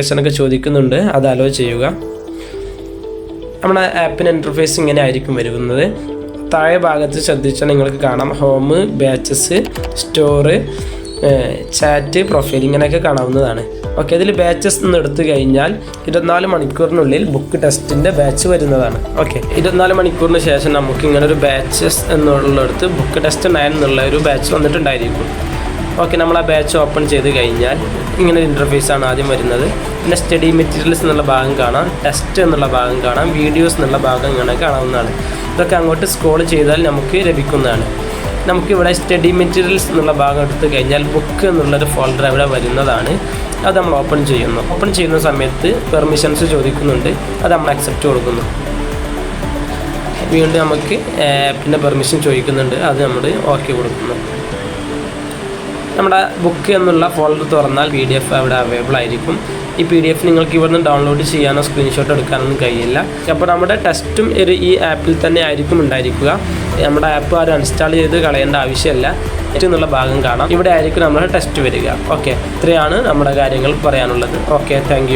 ഒക്കെ ചോദിക്കുന്നുണ്ട് അത് അലോ ചെയ്യുക. നമ്മുടെ ആപ്പിന് ഇന്റർഫേസ് ഇങ്ങനെ ആയിരിക്കും വരുന്നത്. താഴെ ഭാഗത്ത് ശ്രദ്ധിച്ചാൽ നിങ്ങൾക്ക് കാണാം. Home batches store chat profile ഇങ്ങനെയൊക്കെ കാണാവുന്നതാണ്. ഓക്കെ ഇതിൽ ബാച്ചസ് എന്ന് എടുത്തു കഴിഞ്ഞാൽ ഇരുപത്തിനാല് മണിക്കൂറിനുള്ളിൽ ബുക്ക് ടെസ്റ്റിന്റെ ബാച്ച് വരുന്നതാണ്. ഓക്കെ ഇരുപത്തിനാല് മണിക്കൂറിന് ശേഷം നമുക്ക് ഇങ്ങനെ ഒരു ബാച്ചസ് എന്നുള്ളിടത്ത് ബുക്ക് ടെസ്റ്റ് നയൻ എന്നുള്ള ഒരു ബാച്ച് വന്നിട്ടുണ്ടായിരിക്കും. ഓക്കെ നമ്മൾ ആ ബാച്ച് ഓപ്പൺ ചെയ്ത് കഴിഞ്ഞാൽ ഇങ്ങനെ ഒരു ഇന്റർഫേസ് ആണ് ആദ്യം വരുന്നത്. പിന്നെ സ്റ്റഡി മെറ്റീരിയൽസ് എന്നുള്ള ഭാഗം കാണാം ടെസ്റ്റ് എന്നുള്ള ഭാഗം കാണാം വീഡിയോസ് എന്നുള്ള ഭാഗം ഇങ്ങനെ കാണാവുന്നതാണ്. ഇതൊക്കെ അങ്ങോട്ട് സ്ക്രോൾ ചെയ്താൽ നമുക്ക് ലഭിക്കുന്നതാണ്. നമുക്കിവിടെ സ്റ്റഡി മെറ്റീരിയൽസ് എന്നുള്ള ഭാഗം എടുത്തു കഴിഞ്ഞാൽ ബുക്ക് എന്നുള്ളൊരു ഫോൾഡർ അവിടെ വരുന്നതാണ്. അത് നമ്മൾ ഓപ്പൺ ചെയ്യുന്നു. ഓപ്പൺ ചെയ്യുന്ന സമയത്ത് പെർമിഷൻസ് ചോദിക്കുന്നുണ്ട്. അത് നമ്മൾ അക്സെപ്റ്റ് കൊടുക്കുന്നു. വീണ്ടും നമുക്ക് ആപ്പിന്റെ പെർമിഷൻ ചോദിക്കുന്നുണ്ട്. അത് നമ്മൾ ഓക്കെ കൊടുക്കുന്നു. നമ്മുടെ ബുക്ക് എന്നുള്ള ഫോൾഡർ തുറന്നാൽ പി ഡി എഫ് അവിടെ അവൈലബിൾ ആയിരിക്കും. ഈ പി ഡി എഫ് നിങ്ങൾക്ക് ഇവിടുന്ന് ഡൗൺലോഡ് ചെയ്യാനോ സ്ക്രീൻഷോട്ട് എടുക്കാനൊന്നും കഴിയില്ല. അപ്പോൾ നമ്മുടെ ടെസ്റ്റും ഒരു ഈ ആപ്പിൽ തന്നെ ആയിരിക്കും ഉണ്ടായിരിക്കുക. നമ്മുടെ ആപ്പ് ആരും അൺസ്റ്റാൾ ചെയ്ത് കളയേണ്ട ആവശ്യമില്ല. എന്നുള്ള ഭാഗം കാണാം. ഇവിടെ ആയിരിക്കും നമ്മുടെ ടെസ്റ്റ് വരിക. ഓക്കെ ഇത്രയാണ് നമ്മുടെ കാര്യങ്ങൾ പറയാനുള്ളത്. Okay thank